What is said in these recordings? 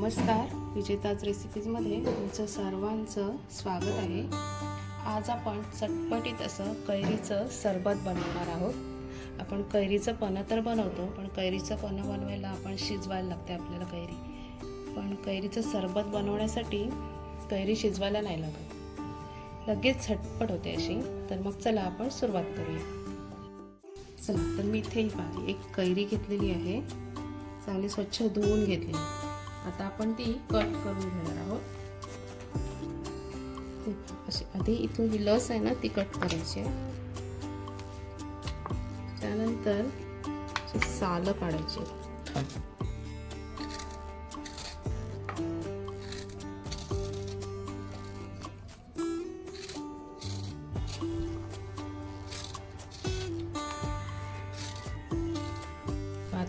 नमस्कार विजेताज रेसिपीजमध्ये तुमचं सर्वांचं स्वागत आहे. आज आपण चटपटीत असं कैरीचं सरबत बनवणार आहोत. आपण कैरीचं पन्ह तर बनवतो पण कैरीचं पन्ह बनवायला आपण शिजवायला लागते आपल्याला कैरी. पण कैरीचं सरबत बनवण्यासाठी कैरी शिजवायला नाही लागत. लगेच झटपट होते अशी. तर मग चला आपण सुरुवात करूया. चला तर मी इथे ही एक कैरी घेतलेली आहे. चांगली स्वच्छ धुवून घेतली आता आपण ती कट करून घेणार आहोत. अशी आधी इथून ही लस आहे ना ती कट करायची आहे. त्यानंतर सालं काढायची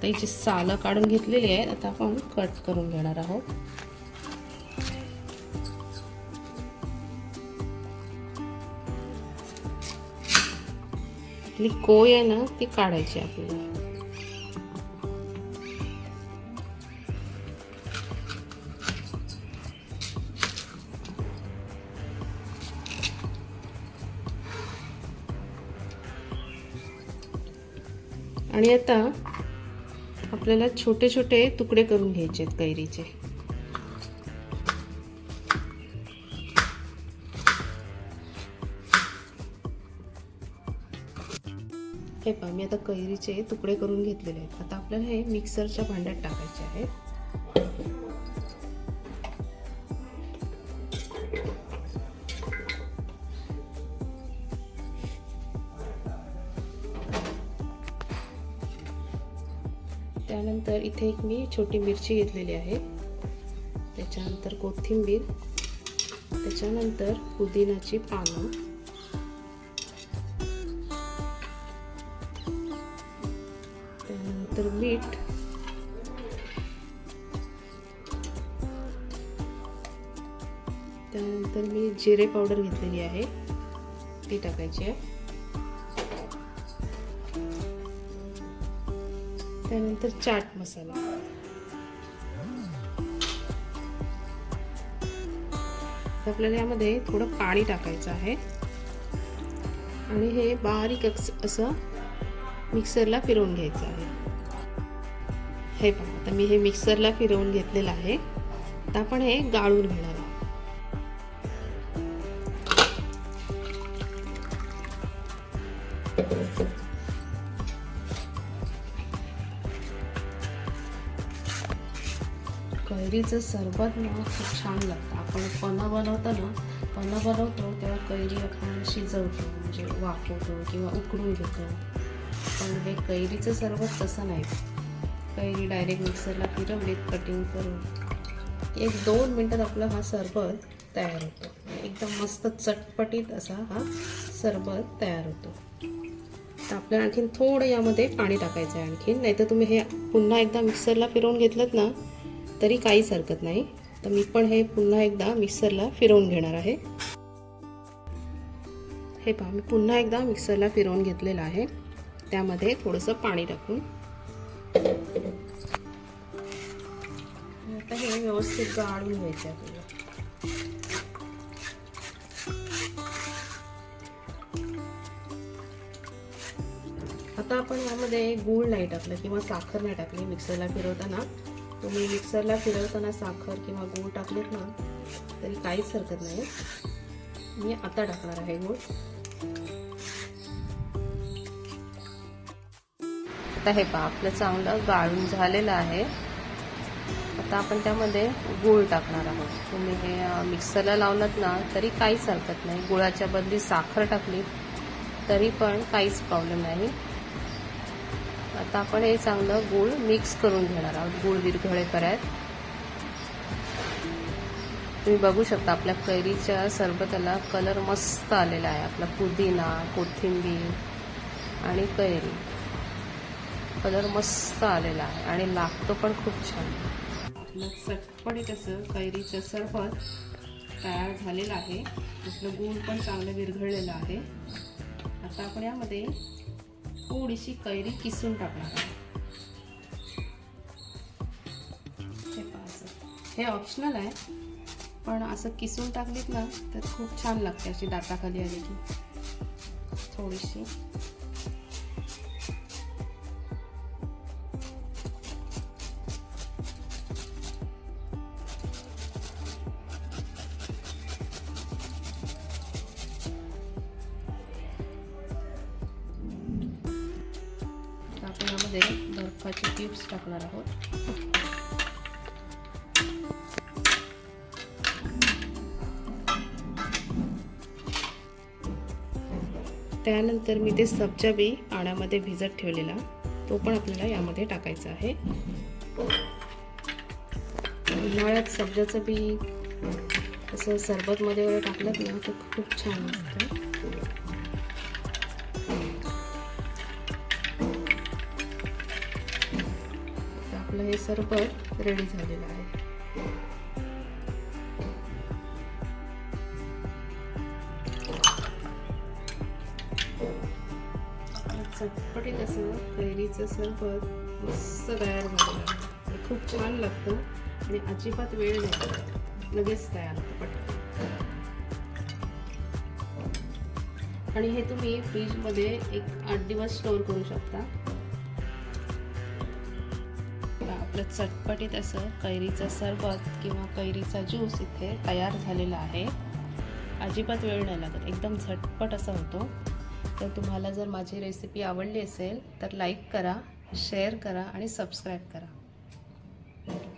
आता हिची सालं काढून घेतलेली आहेत आता आपण कट करून घेणार आहोत. आपली कोय आहे ना ती काढायची आपल्याला. आणि आता आपल्याला छोटे छोटे तुकडे करून घ्यायचे आहेत कैरीचे. हे पहा मी आता कैरीचे तुकडे करून घेतलेले आहेत. आता आपल्याला हे मिक्सरच्या भांड्यात टाकायचे आहेत. त्यानंतर इथे एक मी छोटी मिरची घेतलेली आहे. त्याच्यानंतर कोथिंबीर. त्याच्यानंतर पुदिनाची पानं. त्यानंतर मीठ. त्यानंतर मी जिरे पावडर घेतलेली आहे. ती टाकायची आहे. त्यानंतर चाट मसाला. आपल्याला यामध्ये थोडं पाणी टाकायचं आहे. आणि हे बारीक असं मिक्सरला फिरवून घ्यायचं आहे. हे पहा आता मी हे मिक्सरला फिरवून घेतलेलं आहे. आता आपण हे गाळून घेणार कैरीचं सरबत ना खूप छान लागतं. आपण पनं बनवतो ना बनवतो तेव्हा कैरी आपण शिजवतो म्हणजे वाफवतो किंवा उकडून घेतो. पण हे कैरीचं सरबत तसं नाही. कैरी डायरेक्ट मिक्सरला फिरवलीत कटिंग करून. एक दोन मिनटात आपला हा सरबत तयार होतो. एकदम मस्त चटपटीत असा हा सरबत तयार होतो. तर आपल्याला आणखीन थोडं यामध्ये पाणी टाकायचं आहे आणखीन. नाहीतर तुम्ही हे पुन्हा एकदा मिक्सरला फिरवून घेतलं ना तरी काहीच हरकत नाही. तर मी पण हे पुन्हा एकदा मिक्सरला फिरवून घेणार आहे. हे पहा मी पुन्हा एकदा मिक्सरला फिरवून घेतलेलं आहे. त्यामध्ये थोडंसं पाणी टाकून. आता हे व्यवस्थित गाळून घ्यायचं आपल्याला आता आपण यामध्ये गूळ नाही टाकलं किंवा साखर नाही टाकली मिक्सरला फिरवताना. तुम्ही मिक्सरला फिरवताना साखर किंवा गूळ टाकलेत ना तरी काहीच हरकत नाही. मी आता टाकणार आहे गूळ. आता हे पहा आपलं चांगलं गाळून झालेलं आहे. आता आपण त्यामध्ये गूळ टाकणार आहोत. तुम्ही हे मिक्सरला लावलात ना तरी काहीच हरकत नाही. गुळाच्या बदली साखर टाकली तरी पण काहीच प्रॉब्लेम नाही. आता आपण हे चांगलं गूळ मिक्स करून घेणार आहोत गूळ करायत तुम्ही बघू शकता आपल्या कैरीच्या सरबताला कलर मस्त आलेला आहे. आपला पुदिना कोथिंबीर आणि कैरी. कलर मस्त आलेला आहे आणि लागतो पण खूप छान. आपलं चटपटीत असं कैरीचं सरबत तयार झालेलं आहे. आपलं गूळ पण चांगलं विरघळलेलं आहे. आता आपण यामध्ये थोडीशी कैरी किसून टाकणार आहे. हे हे ऑप्शनल आहे पण असं किसून टाकलीत ना तर खूप छान लागते अशी दाताखाली आली की. थोडीशी. यामध्ये बर्फाचे क्यूब्स टाकणार आहोत. त्यानंतर मी ते सब्जा बी पाण्यामध्ये भिजत ठेवलेला तो पण आपल्याला यामध्ये टाकायचा आहे. उन्हाळ्यात सबजाचं बी असं सरबतमध्ये वगैरे टाकलं ना तर खूप छान असतं. आपलं हे सरबत रेडी झालेलं आहे. चटपटीत असं कैरीचं सरबत मस्त तयार झालेलं आहे. खूप छान लागतं आणि अजिबात वेळ नाही लगेच तयार होतं पटकन. आणि हे तुम्ही फ्रीजमध्ये एक आठ दिवस स्टोअर करू शकता. आपलं चटपटीत असं कैरीचं सरबत किंवा कैरीचा ज्यूस इथे तयार झालेला आहे. अजिबात वेळ नाही लागत. एकदम झटपट असा होतो. तर तुम्हाला जर माझी रेसिपी आवडली असेल तर लाईक करा शेअर करा आणि सबस्क्राईब करा.